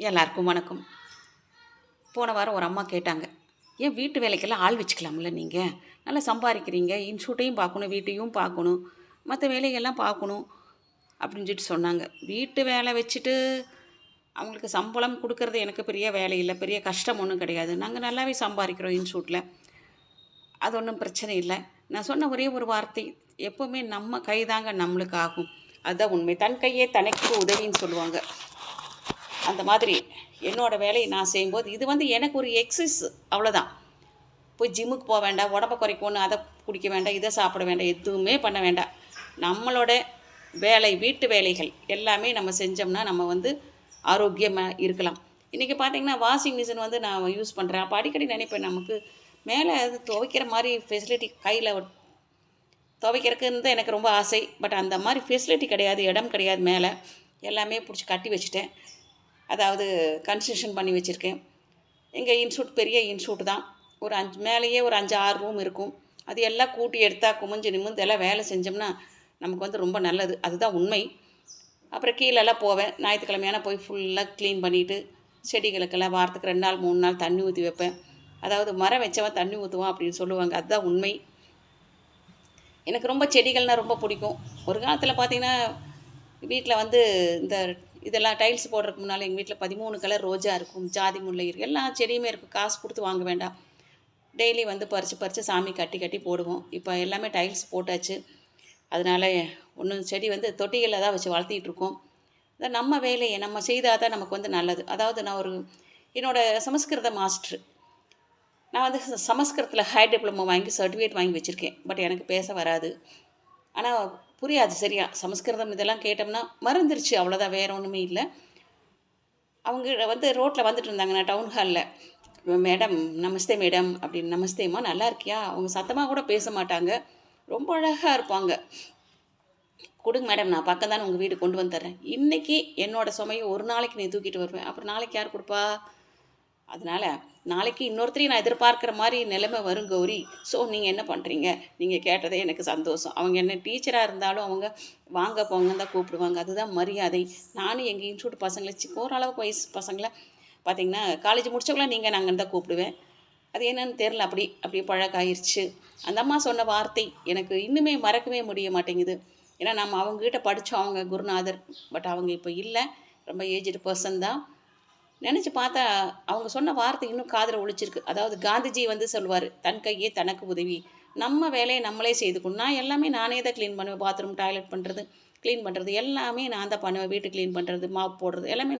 எல்லாருக்கும் வணக்கம். போன வாரம் ஒரு அம்மா கேட்டாங்க ஏன் வீட்டு வேலைக்கெல்லாம் ஆள் வச்சுக்கலாம்ல நீங்கள் நல்லா சம்பாதிக்கிறீங்க இன்ஷூட்டையும் பார்க்கணும் வீட்டையும் பார்க்கணும் மற்ற வேலைகள்லாம் பார்க்கணும் அப்படின்னு சொல்லிட்டு சொன்னாங்க. வீட்டு வேலை வச்சுட்டு அவங்களுக்கு சம்பளம் கொடுக்கறது எனக்கு பெரிய வேலை இல்லை பெரிய கஷ்டம் ஒன்றும் கிடையாது. நாங்கள் நல்லாவே சம்பாதிக்கிறோம் இன்ஷூட்டில் அது ஒன்றும் பிரச்சனை இல்லை. நான் சொன்ன ஒரே ஒரு வார்த்தை எப்போவுமே நம்ம கைதாங்க நம்மளுக்கு ஆகும். அதுதான் உண்மை. தன் கையே தனக்கு உதவின்னு சொல்லுவாங்க. அந்த மாதிரி என்னோடய வேலையை நான் செய்யும்போது இது வந்து எனக்கு ஒரு எக்ஸசைஸ் அவ்வளோதான் போய் ஜிம்முக்கு போக வேண்டாம் உடம்ப குறைக்கணும் அதை குடிக்க வேண்டாம் இதை சாப்பிட வேண்டாம் எதுவுமே பண்ண வேண்டாம். நம்மளோட வேலை வீட்டு வேலைகள் எல்லாமே நம்ம செஞ்சோம்னா நம்ம வந்து ஆரோக்கியமாக இருக்கலாம். இன்றைக்கி பார்த்தீங்கன்னா வாஷிங் மிஷின் வந்து நான் யூஸ் பண்ணுறேன் அப்போ அடிக்கடி நினைப்பேன் நமக்கு மேலே அது துவைக்கிற மாதிரி ஃபெசிலிட்டி கையில் துவைக்கிறதுக்குன்னு தான் எனக்கு ரொம்ப ஆசை. பட் அந்த மாதிரி ஃபெசிலிட்டி கிடையாது இடம் கிடையாது மேலே. எல்லாமே பிடிச்சி கட்டி வச்சுட்டேன். அதாவது கன்ஸ்ட்ரக்ஷன் பண்ணி வச்சுருக்கேன். எங்கள் இன்ஸ்டியூட் பெரிய இன்ஸ்டியூட் தான். ஒரு அஞ்சு மேலேயே ஒரு அஞ்சு ஆறு ரூம் இருக்கும். அது எல்லாம் கூட்டி எடுத்தால் குமிஞ்சு நிமிந்து எல்லாம் வேலை செஞ்சோம்னா நமக்கு வந்து ரொம்ப நல்லது. அதுதான் உண்மை. அப்புறம் கீழெல்லாம் போவேன். ஞாயிற்றுக்கிழமையான போய் ஃபுல்லாக க்ளீன் பண்ணிவிட்டு செடிகளுக்கெல்லாம் வாரத்துக்கு ரெண்டு நாள் மூணு நாள் தண்ணி ஊற்றி வைப்பேன். அதாவது மரம் வச்சவன் தண்ணி ஊற்றுவான் அப்படின்னு சொல்லுவாங்க. அதுதான் உண்மை. எனக்கு ரொம்ப செடிகள்னால் ரொம்ப பிடிக்கும். ஒரு காலத்தில் பார்த்திங்கன்னா வீட்டில் வந்து இந்த இதெல்லாம் டைல்ஸ் போடுறதுக்கு முன்னால் எங்கள் வீட்டில் பதிமூணு கலர் ரோஜா இருக்கும் ஜாதி முல்லை இருக்குது எல்லா செடியுமே இருக்கும் காசு கொடுத்து வாங்க வேண்டாம். டெய்லி வந்து பறித்து பறித்து சாமி கட்டி கட்டி போடுவோம். இப்போ எல்லாமே டைல்ஸ் போட்டாச்சு. அதனால் ஒன்றும் செடி வந்து தொட்டிகளில் தான் வச்சு வளர்த்திட்டு இருக்கோம். அதான் நம்ம வேலையை நம்ம செய்தால் தான் நமக்கு வந்து நல்லது. அதாவது நான் ஒரு என்னோடய சமஸ்கிருத மாஸ்டர் நான் வந்து சமஸ்கிருதத்தில் ஹை டிப்ளமோ வாங்கி சர்டிஃபிகேட் வாங்கி வச்சுருக்கேன். பட் எனக்கு பேச வராது. ஆனால் புரியாது சரியா? சமஸ்கிருதம் இதெல்லாம் கேட்டோம்னா மறந்துருச்சு அவ்வளோதான் வேற ஒன்றுமே இல்லை. அவங்க வந்து ரோட்டில் வந்துட்டு இருந்தாங்கண்ணா டவுன் ஹாலில் மேடம் நமஸ்தே மேடம் அப்படின்னு நமஸ்தேம்மா நல்லா இருக்கியா? அவங்க சத்தமாக கூட பேச மாட்டாங்க. ரொம்ப அழகாக இருப்பாங்க. கொடுங்க மேடம் நான் பக்கம் தானே உங்கள் வீடு கொண்டு வந்து தரேன் இன்றைக்கி என்னோடய சுமையை ஒரு நாளைக்கு நீ தூக்கிட்டு வருவேன் அப்புறம் நாளைக்கு யார் கொடுப்பா? அதனால் நாளைக்கு இன்னொருத்தரையும் நான் எதிர்பார்க்குற மாதிரி நிலைமை வரும் கௌரி. ஸோ நீங்கள் என்ன பண்ணுறீங்க நீங்கள் கேட்டதே எனக்கு சந்தோஷம். அவங்க என்ன டீச்சராக இருந்தாலும் அவங்க வாங்க போங்கன்னு தான் கூப்பிடுவாங்க. அதுதான் மரியாதை. நானும் எங்கள் இன்ஸ்டியூட் பசங்களை ஓரளவுக்கு வயசு பசங்களை பார்த்தீங்கன்னா காலேஜ் முடிச்சவங்களாம் நீங்கள் நாங்கள் தான் கூப்பிடுவேன். அது என்னன்னு தெரில அப்படி அப்படியே பழக்காயிருச்சு. அந்த அம்மா சொன்ன வார்த்தை எனக்கு இன்னுமே மறக்கவே முடிய மாட்டேங்குது. ஏன்னா நம்ம அவங்கக்கிட்ட படித்தோம் அவங்க குருநாதர். பட் அவங்க இப்போ இல்லை. ரொம்ப ஏஜ்டு பர்சன் தான். நினச்சி பார்த்தா அவங்க சொன்ன வார்த்தை இன்னும் காதில் ஒழிச்சிருக்கு அதாவது காந்திஜி வந்து சொல்லுவார் தன் கையே தனக்கு உதவி. நம்ம வேலையை நம்மளே செய்துக்கணும் நான் எல்லாமே நானே தான் க்ளீன் பண்ணுவேன். பாத்ரூம் டாய்லெட் பண்ணுறது க்ளீன் பண்ணுறது எல்லாமே நான் தான் பண்ணுவேன். வீட்டு க்ளீன் பண்ணுறது மாப் போடுறது எல்லாமே